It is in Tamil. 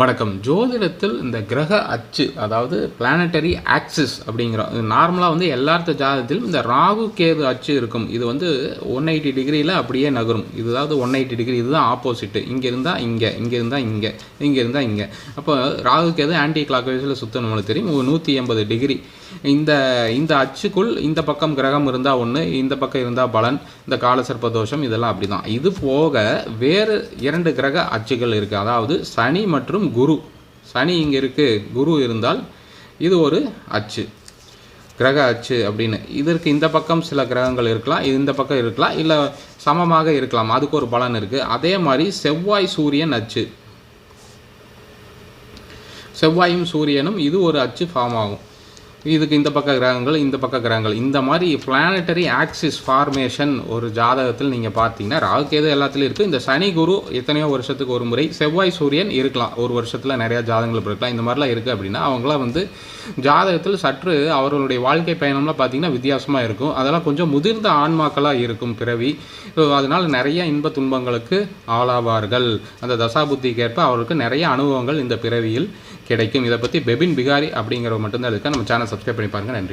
வணக்கம். ஜோதிடத்தில் இந்த கிரக அச்சு அதாவது பிளானட்டரி ஆக்சிஸ் அப்படிங்கிறோம் இது நார்மலாக வந்து எல்லாத்த ஜாதகத்திலும் இந்த ராகு கேது அச்சு இருக்கும். இது வந்து ஒன் எயிட்டி டிகிரியில் அப்படியே நகரும். இதுதாவது ஒன் எயிட்டி டிகிரி இதுதான் ஆப்போசிட்டு இங்கே இருந்தால் இங்கே இங்கே இருந்தால் இங்கே இங்கே இருந்தால் இங்கே. அப்போ ராகு கேது ஆன்டி கிளாக் வைஸில் சுத்தம் நம்மளுக்கு தெரியும் நூற்றி எண்பது டிகிரி இந்த இந்த அச்சுக்குள் இந்த பக்கம் கிரகம் இருந்தால் ஒன்று இந்த பக்கம் இருந்தால் பலன் இந்த காலசர்ப்ப தோஷம் இதெல்லாம் அப்படி தான் இது போக வேறு இரண்டு கிரக அச்சுகள் இருக்குது அதாவது சனி மற்றும் குரு. சனி இங்கே இருக்குது குரு இருந்தால் இது ஒரு அச்சு. கிரக அச்சு அப்படின்னு. இதற்கு இந்த பக்கம் சில கிரகங்கள் இருக்கலாம் இது இந்த பக்கம் இருக்கலாம் இல்லை சமமாக இருக்கலாம் அதுக்கு ஒரு பலன் இருக்குது அதே மாதிரி செவ்வாய் சூரியன் அச்சு. செவ்வாயும் சூரியனும் இது ஒரு அச்சு ஃபார்ம் ஆகும். இதுக்கு இந்த பக்க கிரகங்கள் இந்த பக்க கிரகங்கள். இந்த மாதிரி பிளானட்டரி ஆக்சிஸ் ஃபார்மேஷன் ஒரு ஜாதகத்தில் நீங்கள் பார்த்தீங்கன்னா ராகுகேது எல்லாத்துலேயும் இருக்குது இந்த சனி குரு எத்தனையோ வருஷத்துக்கு ஒரு முறை செவ்வாய் சூரியன் இருக்கலாம். ஒரு வருஷத்தில் நிறையா ஜாதகங்கள் இருக்கலாம். இந்த மாதிரிலாம் இருக்குது அப்படின்னா அவங்களாம் வந்து ஜாதகத்தில் சற்று அவர்களுடைய வாழ்க்கை பயணம்லாம் பார்த்தீங்கன்னா வித்தியாசமாக இருக்கும். அதெல்லாம் கொஞ்சம் முதிர்ந்த ஆன்மாக்களாக இருக்கும் பிறவி. அதனால் நிறைய இன்ப துன்பங்களுக்கு ஆளாவார்கள். அந்த தசாபுத்திக்கேற்ப அவருக்கு நிறைய அனுபவங்கள் இந்த பிறவியில் கிடைக்கும். இதை பற்றி பெபின் பிகாரி அப்படிங்கிறவங்க மட்டும்தான் இருக்கா நம்ம சேனல் சப்ஸ்கிரைப் பண்ணி பாருங்கள் நன்றி.